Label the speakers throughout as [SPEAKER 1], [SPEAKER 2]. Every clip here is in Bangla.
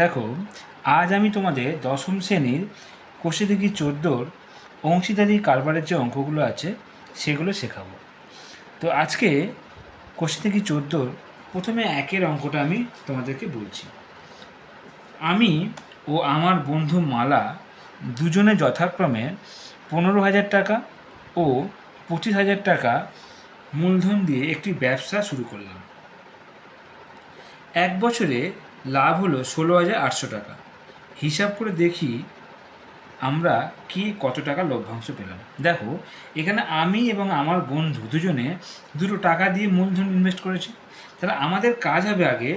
[SPEAKER 1] দেখো, আজ আমি তোমাদের দশম শ্রেণির কোষে দেখি চোদ্দোর অংশীদারি কারবারের যে অঙ্কগুলো আছে, সেগুলো শেখাবো। তো আজকে কোষে দেখি চোদ্দোর প্রথমে একের অঙ্কটা আমি তোমাদেরকে বলছি। আমি ও আমার বন্ধু মালা দুজনে যথাক্রমে পনেরো হাজার টাকা ও পঁচিশ হাজার টাকা মূলধন দিয়ে একটি ব্যবসা শুরু করলাম। এক বছরে লাভ হলো ষোলো হাজার আটশো টাকা। হিসাব করে দেখি আমরা কি কত টাকা লভ্যাংশ পেলাম। দেখো, এখানে আমি এবং আমার বন্ধু দুজনে দুটো টাকা দিয়ে মূলধন ইনভেস্ট করেছি। তাহলে আমাদের কাজ হবে আগে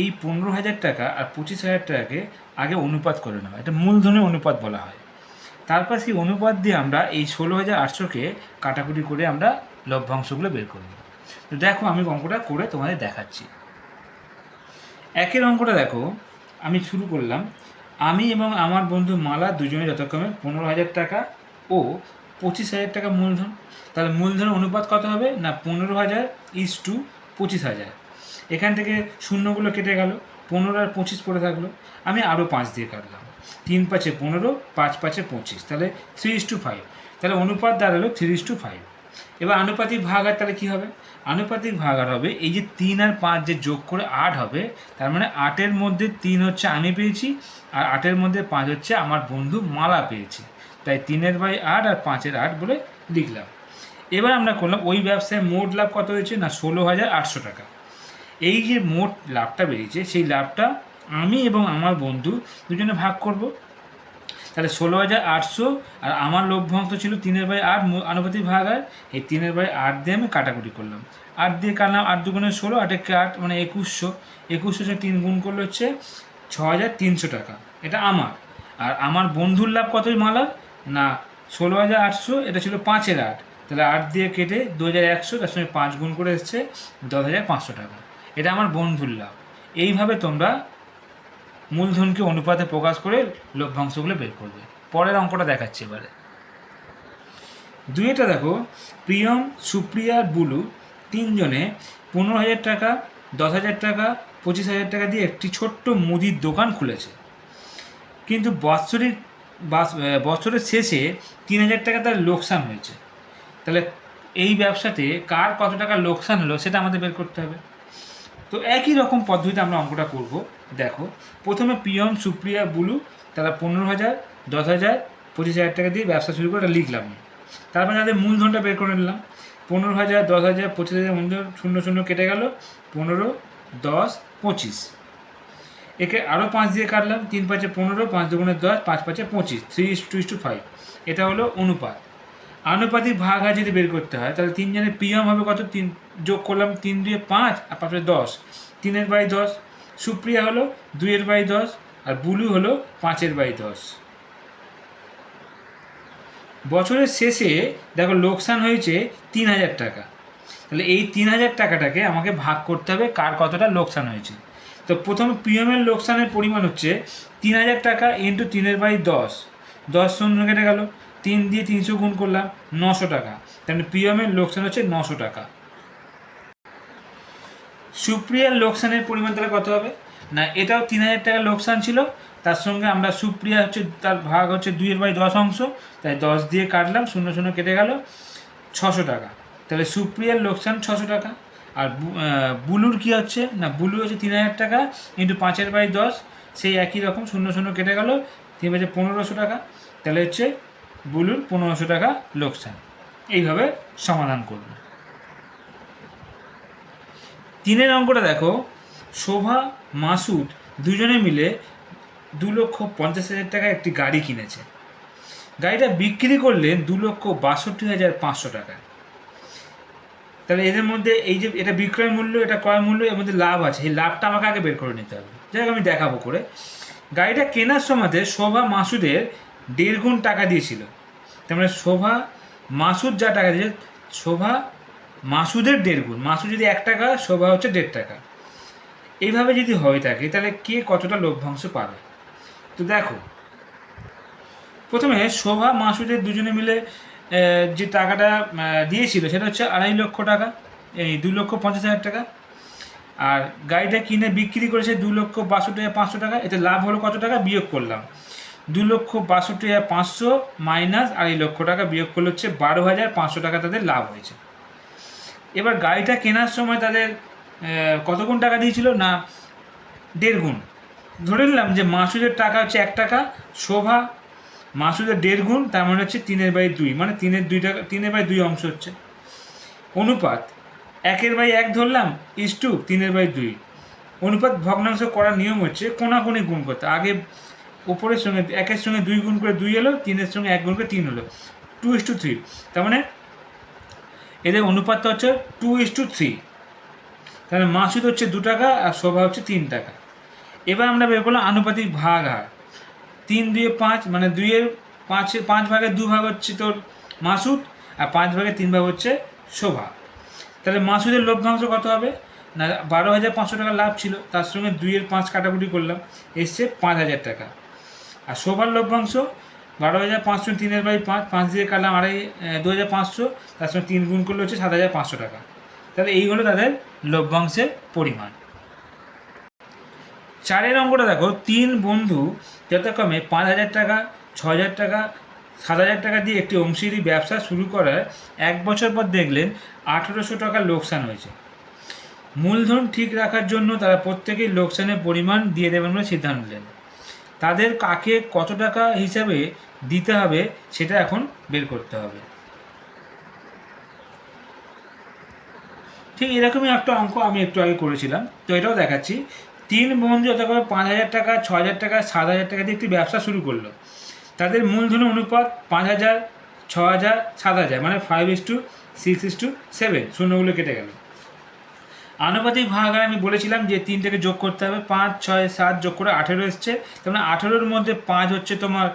[SPEAKER 1] এই পনেরো হাজার টাকা আর পঁচিশ হাজার টাকাকে আগে অনুপাত করে নেওয়া। এটা মূলধনের অনুপাত বলা হয়। তারপর সেই অনুপাত দিয়ে আমরা এই ষোলো হাজার আটশোকে কাটাকুটি করে আমরা লভ্যাংশগুলো বের করব তো দেখো আমি অঙ্কটা করে তোমাদের দেখাচ্ছি। একের অঙ্কটা দেখো, আমি শুরু করলাম। আমি এবং আমার বন্ধু মালা দুজনে যথাক্রমে পনেরো হাজার টাকা ও পঁচিশ হাজার টাকা মূলধন। তাহলে মূলধনের অনুপাত কত হবে? না, পনেরো হাজার ইস টু পঁচিশ হাজার। এখান থেকে শূন্যগুলো কেটে গেল, পনেরো আর পঁচিশ পড়ে থাকল। আমি আরও পাঁচ দিয়ে কাটলাম। তিন পাঁচে পনেরো, পাঁচ পাঁচে পঁচিশ। তাহলে থ্রি ইস টু ফাইভ তাহলে অনুপাত দাঁড়াল থ্রি ইস টু ফাইভ এবার আনুপাতিক ভাগ আর তাহলে কী হবে? আনুপাতিক ভাগ আর হবে, এই যে তিন আর পাঁচ যে যোগ করে আট হবে, তার মানে আটের মধ্যে তিন হচ্ছে আমি পেয়েছি, আর আটের মধ্যে পাঁচ হচ্ছে আমার বন্ধু মালা পেয়েছে। তাই তিনের বাই আট আর পাঁচের আট বলে লিখলাম। এবার আমরা করলাম, ওই ব্যবসায় মোট লাভ কত হয়েছে? না, ষোলো হাজার আটশো টাকা। এই যে মোট লাভটা বেরিয়েছে, সেই লাভটা আমি এবং আমার বন্ধু দুজনে ভাগ করব। তাহলে ষোলো হাজার আটশো, আর আমার লভ্যাংশ ছিল তিনের বাই আট আনুপাতিক ভাগ, আর এই তিনের বাই আট দিয়ে আমি কাটাকুটি করলাম। আট দিয়ে কাটলাম আট দুগুণে ষোলো, আট আটেকে আট মানে একুশশো। একুশশো তিন গুণ করলে হচ্ছে ছ হাজার তিনশো টাকা। এটা আমার। আর আমার বন্ধুর লাভ কতই মালার? না, ষোলো হাজার আটশো, এটা ছিল পাঁচের আট। তাহলে আট দিয়ে কেটে দু হাজার একশো, তার সঙ্গে পাঁচ গুণ করে এসছে দশ হাজার পাঁচশো টাকা। এটা আমার বন্ধুর লাভ। এইভাবে তোমরা মূলধনকে অনুপাতে প্রকাশ করে লভ্যাংশগুলো বের করবে। পরের অঙ্কটা দেখাচ্ছি এবারে। দুইটা দেখো, প্রিয়ম, সুপ্রিয়া বুলু তিনজনে পনেরো হাজার টাকা, দশ হাজার টাকা, পঁচিশ হাজার টাকা দিয়ে একটি ছোট্ট মুদির দোকান খুলেছে। কিন্তু বৎসরিক বছরের শেষে তিন হাজার টাকা তার লোকসান হয়েছে। তাহলে এই ব্যবসাতে কার কত টাকা লোকসান হলো সেটা আমাদের বের করতে হবে। তো একই রকম পদ্ধতিতে আমরা অঙ্কটা করব। দেখো, প্রথমে পিয়ন, সুপ্রিয়া, বুলু, তারা পনেরো হাজার, দশ হাজার, পঁচিশ হাজার টাকা দিয়ে ব্যবসা শুরু করে এটা লিখলাম। তারপরে তাদের মূলধনটা বের করে নিলাম। পনেরো হাজার, দশ হাজার, পঁচিশ হাজার মূলধন শূন্য শূন্য কেটে গেল। পনেরো, দশ, পঁচিশ। একে আরও পাঁচ দিয়ে কাটলাম। তিন পাঁচে পনেরো, পাঁচ দুগুণে দশ, পাঁচ পাঁচে পঁচিশ three is to is to five এটা হলো অনুপাত। আনুপাতিক ভাগ আর যদি বের করতে হয়, তাহলে তিনজনের পিএম হবে কত? তিন যোগ করলাম তিন দুয়ে পাঁচ, আর পাঁচে দশ। তিনের বাই দশ, সুপ্রিয়া হলো দুইয়ের বাই দশ, আর বুলু হলো পাঁচের বাই দশ। বছরের শেষে দেখো লোকসান হয়েছে তিন হাজার টাকা। তাহলে এই তিন হাজার টাকাটাকে আমাকে ভাগ করতে হবে কার কতটা লোকসান হয়েছে। তো প্রথম পিএমের লোকসানের পরিমাণ হচ্ছে তিন হাজার টাকা ইন্টু তিনের বাই দশ। দশ শূন্য কেটে গেল। তিন দিয়ে তিনশো গুণ করলাম নশো টাকা। তাহলে পিএমের লোকসান হচ্ছে নশো টাকা। সুপ্রিয়ার লোকসানের পরিমাণ তাহলে কত হবে? না, এটাও তিন হাজার টাকা লোকসান ছিল। তার সঙ্গে আমরা সুপ্রিয়া হচ্ছে, তার ভাগ হচ্ছে দুইয়ের বাই দশ অংশ। তাই দশ দিয়ে কাটলাম, শূন্য শূন্য কেটে গেল ছশো টাকা। তাহলে সুপ্রিয়ার লোকসান ছশো টাকা। আর বুলুর কি হচ্ছে? না, বুলু হচ্ছে তিন হাজার টাকা ইন্টু পাঁচের বাই দশ। সেই একই রকম, শূন্য শূন্য কেটে গেল। তিন বাজে পনেরোশো টাকা। তাহলে হচ্ছে বুলুর পনেরোশো টাকা লোকসান। এইভাবে সমাধান করবে তিনের অঙ্কটা দেখো। শোভা, মাসুদ দুজনে মিলে দু লক্ষ পঞ্চাশ হাজার টাকা একটি গাড়ি কিনেছে। গাড়িটা বিক্রি করলেন দু লক্ষ বাষট্টি হাজার পাঁচশো টাকা তাহলে এদের মধ্যে এই যে এটা বিক্রয় মূল্য, এটা ক্রয় মূল্য, এর মধ্যে লাভ আছে। এই লাভটা আমাকে আগে বের করে নিতে হবে। যাই আমি দেখাবো করে। গাড়িটা কেনার সময়তে শোভা, মাসুদের দেড় গুণ টাকা দিয়েছিল। তার মানে শোভা মাসুদ যা টাকা দিয়েছে, শোভা মাসুদের দেড় গুণ। মাসুদ যদি এক টাকা, শোভা হচ্ছে দেড় টাকা। এইভাবে যদি হয়ে থাকে তাহলে কে কতটা লভ্যাংশ পাবে? তো দেখো, প্রথমে শোভা মাসুদের দুজনে মিলে যে টাকাটা দিয়েছিল, সেটা হচ্ছে আড়াই লক্ষ টাকা, এই দু লক্ষ পঞ্চাশ হাজার টাকা। আর গাড়িটা কিনে বিক্রি করেছে দু লক্ষ বাষট্টি হাজার পাঁচশো টাকা, এতে লাভ হলো কত টাকা? বিয়োগ করলাম। দু লক্ষ বাষট্টি হাজার পাঁচশো মাইনাস আড়াই লক্ষ টাকা বিয়োগ করলে হচ্ছে বারো হাজার পাঁচশো টাকা তাদের লাভ হয়েছে। এবার গাড়িটা কেনার সময় তাদের কত গুণ টাকা দিয়েছিল? না দেড় গুণ ধরে নিলাম যে মাসুদের টাকা হচ্ছে এক টাকা, শোভা মাসুদের দেড় গুণ তার মানে হচ্ছে তিনের বাই দুই মানে তিনের দুই টাকা, তিনের বাই দুই অংশ হচ্ছে। অনুপাত, একের বাই এক ধরলাম, ইস টু তিনের বাই দুই। অনুপাত ভগ্নাংশ করার নিয়ম হচ্ছে কোনাকুনি গুণ করতে আগে উপরের সঙ্গে একের সঙ্গে দুই গুণ করে দুই এলো, তিনের সঙ্গে এক গুণ করে তিন হলো। টু ইস টু থ্রি তার মানে এদের অনুপাতটা হচ্ছে টু ইস টু থ্রি তাহলে মাসুদ হচ্ছে দু টাকা আর শোভা হচ্ছে তিন টাকা। এবার আমরা বের করলাম আনুপাতিক ভাগ হার। তিন দুয়ে পাঁচ মানে দুইয়ের পাঁচে, পাঁচ ভাগের দু ভাগ হচ্ছে তোর মাসুদ, আর পাঁচ ভাগের তিন ভাগ হচ্ছে শোভা তাহলে মাসুদের লভ্যাংশ কত হবে? না, বারো হাজার পাঁচশো টাকা লাভ ছিল, তার সঙ্গে দুইয়ের পাঁচ কাটাকুটি করলাম, এসছে পাঁচ হাজার টাকা। আর শোভার লভ্যাংশ বারো হাজার পাঁচশো তিনের বাই পাঁচ পাঁচ দিয়ে কাটলাম আড়াই দু হাজার পাঁচশো, তার সঙ্গে তিন গুণ করলে হচ্ছে সাত হাজার পাঁচশো টাকা। তাহলে এই হলো তাদের লভ্যাংশের পরিমাণ। চারের অঙ্কটা দেখো, তিন বন্ধু যথাক্রমে পাঁচ হাজার টাকা, ছ হাজার টাকা, সাত হাজার টাকা দিয়ে একটি অংশীদারি ব্যবসা শুরু করার এক বছর পর দেখলেন আঠেরোশো টাকা লোকসান হয়েছে। মূলধন ঠিক রাখার জন্য তারা প্রত্যেকেই লোকসানের পরিমাণ দিয়ে দেবেন বলে সিদ্ধান্ত নিলেন। তাদের কাকে কত টাকা হিসাবে দিতে হবে সেটা এখন বের করতে হবে। ঠিক এরকমই একটা অঙ্ক আমি একটু আগে করেছিলাম। তো এটাও দেখাচ্ছি। তিন বন্ধু যত করে পাঁচ হাজার টাকা ছ হাজার টাকা, সাত হাজার টাকা দিয়ে একটি ব্যবসা শুরু করল। তাদের মূলধনের অনুপাত পাঁচ হাজার, ছ হাজার, সাত হাজার মানে five is to six is to seven শূন্যগুলো কেটে গেল। আনুপাতিক ভাগ আমি বলেছিলাম যে তিনটাকে যোগ করতে হবে। পাঁচ, ছয়, সাত যোগ করে আঠেরো এসছে। তার মানে আঠেরোর মধ্যে পাঁচ হচ্ছে তোমার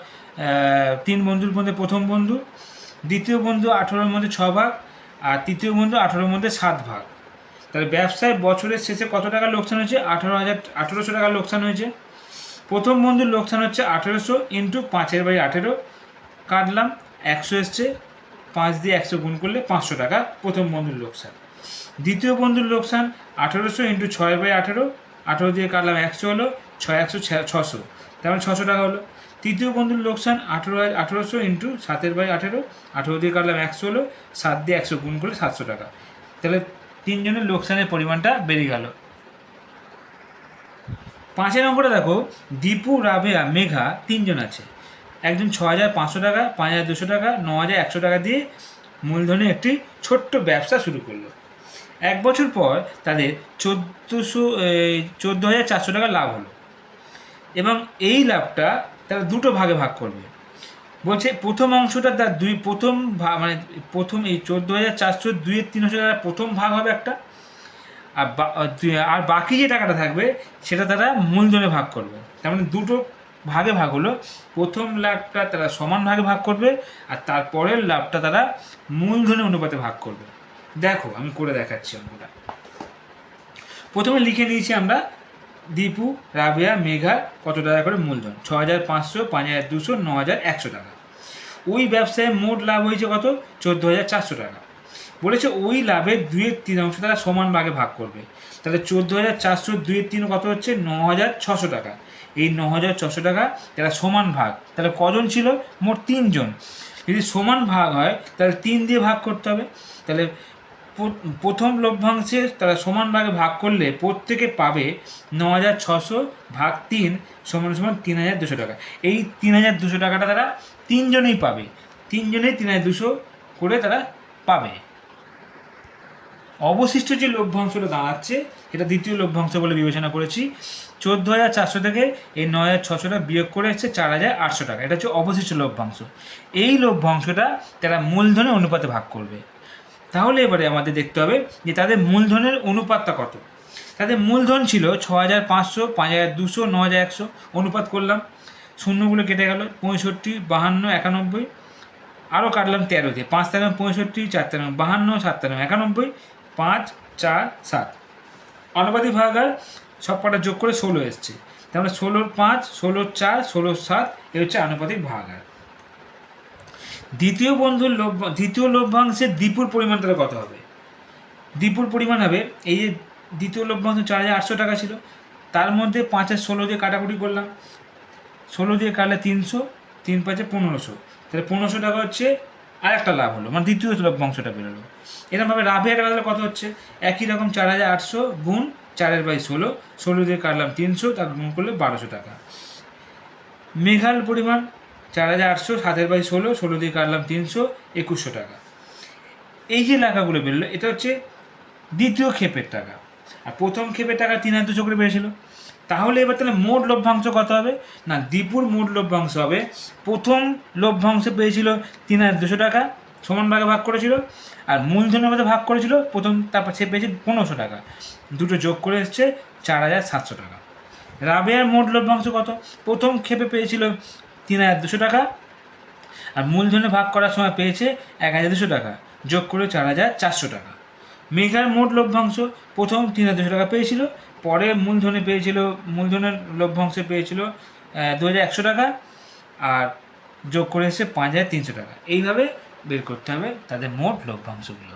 [SPEAKER 1] তিন বন্ধুর মধ্যে প্রথম বন্ধু, দ্বিতীয় বন্ধু আঠেরোর মধ্যে ছ ভাগ, আর তৃতীয় বন্ধু আঠেরোর মধ্যে সাত ভাগ। তাহলে ব্যবসায় বছরের শেষে কত টাকা লোকসান হয়েছে? আঠেরো হাজার, আঠেরোশো টাকা লোকসান হয়েছে। প্রথম বন্ধুর লোকসান হচ্ছে আঠেরোশো ইন্টু পাঁচের বাই আঠেরো। কাটলাম, একশো এসছে। পাঁচ দিয়ে একশো গুণ করলে পাঁচশো টাকা প্রথম বন্ধুর লোকসান। দ্বিতীয় বন্ধুর লোকসান আঠেরোশো ইন্টু ছয় বাই আঠেরো। আঠেরো দিয়ে কাটলাম একশো হলো, ছয় একশো ছশো। তার মানে ছশো টাকা হলো। তৃতীয় বন্ধুর লোকসান আঠেরো আঠেরোশো ইন্টু সাতের বাই আঠেরো। আঠেরো দিয়ে কাটলাম একশো হলো, সাত দিয়ে একশো গুণ করলে সাতশো টাকা। তাহলে তিনজনের লোকসানের পরিমাণটা বেড়ে গেল। পাঁচের নম্বরে দেখো, দীপু, রাবেয়া, মেঘা তিনজন আছে। একজন ছ হাজার পাঁচশো টাকা, পাঁচ হাজার দুশো টাকা, ন হাজার একশো টাকা দিয়ে মূলধনে একটি ছোট্ট ব্যবসা শুরু করল। এক বছর পর তাদের চোদ্দোশো চোদ্দ হাজার চারশো টাকা লাভ হলো। এবং এই লাভটা তারা দুটো ভাগে ভাগ করবে। বলছে প্রথম অংশটা তার দুই, প্রথম মানে প্রথম এই চোদ্দ হাজার চারশো দুইয়ের তিনশো টাকা প্রথম ভাগ হবে একটা। আর আর বাকি যে টাকাটা থাকবে সেটা তারা মূলধনে ভাগ করবে। তার মানে দুটো ভাগে ভাগ হলো। প্রথম লাভটা তারা সমান ভাগে ভাগ করবে আর তারপরের লাভটা তারা মূলধনে অনুপাতে ভাগ করবে। দেখো, আমি করে দেখাচ্ছি অঙ্কটা। প্রথমে লিখে নিয়েছি আমরা দীপু, রাবেয়া, মেঘা কত টাকা করে মূলধন? ছ হাজার পাঁচশো, পাঁচ হাজার দুশো ন হাজার একশো টাকা। ওই ব্যবসায় মোট লাভ হয়েছে কত? চোদ্দ হাজার চারশো টাকা। বলেছে ওই লাভের দুইয়ের তিন অংশ তারা সমান ভাগে ভাগ করবে। তাহলে চোদ্দ হাজার চারশো দুইয়ের তিন কত হচ্ছে? ন হাজার ছশো টাকা। এই ন হাজার ছশো টাকা তারা সমান ভাগ, তাহলে কজন ছিল? মোট তিনজন। যদি সমান ভাগ হয়, তাহলে তিন দিয়ে ভাগ করতে হবে। তাহলে প্রথম লভ্যাংশে তারা সমান ভাগে ভাগ করলে প্রত্যেকে পাবে ন হাজার ছশো ভাগ তিন সমান সমান তিন হাজার দুশো টাকা। এই তিন হাজার দুশো টাকাটা তারা তিনজনেই পাবে। তিনজনেই তিন হাজার দুশো করে তারা পাবে। অবশিষ্ট যে লভ্যাংশটা দাঁড়াচ্ছে এটা দ্বিতীয় লভ্যাংশ বলে বিবেচনা করেছি। চোদ্দ হাজার চারশো থেকে এই নয় হাজার ছশোটা বিয়োগ করে হচ্ছে চার হাজার আটশো টাকা। এটা হচ্ছে অবশিষ্ট লভ্যাংশ। এই লভ্যাংশটা তারা মূলধনের অনুপাতে ভাগ করবে। তাহলে এবারে আমাদের দেখতে হবে যে তাদের মূলধনের অনুপাতটা কত। তাদের মূলধন ছিল ছ হাজার পাঁচশো, পাঁচ হাজার দুশো ন হাজার একশো অনুপাত করলাম। শূন্যগুলো কেটে গেল, পঁয়ষট্টি, বাহান্ন, একানব্বই। আরও কাটলাম তেরো দিয়ে। পাঁচ তেরো, পঁয়ষট্টি, চার তেরো, বাহান্ন, সাত তেরো, একানব্বই, পাঁচ, চার, সাত। অনুপাতিক ভাগার সব কটা যোগ করে ষোলো এসছে। তাহলে ষোলোর পাঁচ, ষোলোর চার, ষোলোর সাত, এ হচ্ছে আনুপাতিক ভাগার দ্বিতীয় বন্ধুর লভ্য দ্বিতীয় লভ্যাংশের দ্বিপুর পরিমাণ তাহলে কত হবে? দ্বিপুর পরিমাণ হবে, এই যে দ্বিতীয় লভ্যাংশ চার হাজার আটশো টাকা ছিল, তার মধ্যে পাঁচের ষোলো দিয়ে কাটাকুটি করলাম। ষোলো দিয়ে কাটলে তিনশো, তিন পাঁচে পনেরোশো। তাহলে পনেরোশো টাকা হচ্ছে আর একটা লাভ হলো মানে দ্বিতীয় লভ্যাংশটা বেরোলো। এরকমভাবে লাভে একটা তাহলে কত হচ্ছে? একই রকম চার হাজার আটশো গুণ চারের বাই ষোলো ষোলো দিয়ে কাটলাম তিনশো, তার গুণ করলে বারোশো টাকা। মেঘাল পরিমাণ চার হাজার আটশো সাতের বাই ষোলো ষোলো দিয়ে কাটলাম তিনশো, একুশশো টাকা। এই যে টাকাগুলো বেরোলো, এটা হচ্ছে দ্বিতীয় ক্ষেপের টাকা। আর প্রথম ক্ষেপের টাকা তিন হাজার দুশো করে বেড়েছিল তাহলে এবার তাহলে মোট লভ্যাংশ কত হবে? না, দীপুর মোট লভ্যাংশ হবে। প্রথম লভ্যাংশ পেয়েছিল তিন হাজার দুশো টাকা, সমান ভাগে ভাগ করেছিল। আর মূলধনের মধ্যে ভাগ করেছিল, প্রথম তারপর সে পেয়েছে পনেরোশো টাকা। দুটো যোগ করে এসছে চার হাজার সাতশো টাকা। রাবেয়ার মোট লভ্যাংশ কত? প্রথম ক্ষেপে পেয়েছিল তিন হাজার দুশো টাকা আর মূলধনে ভাগ করার সময় পেয়েছে এক হাজার দুশো টাকা, যোগ করে চার হাজার চারশো টাকা। মেঘার মোট লভ্যাংশ প্রথম তিন হাজার দুশো টাকা পেয়েছিল, পরে মূলধনে পেয়েছিল, মূলধনের লভ্যাংশে পেয়েছিল দু হাজার একশো টাকা আর যোগ করে এসে পাঁচ হাজার তিনশো টাকা। এইভাবে বের করতে হবে তাদের মোট লভ্যাংশগুলো।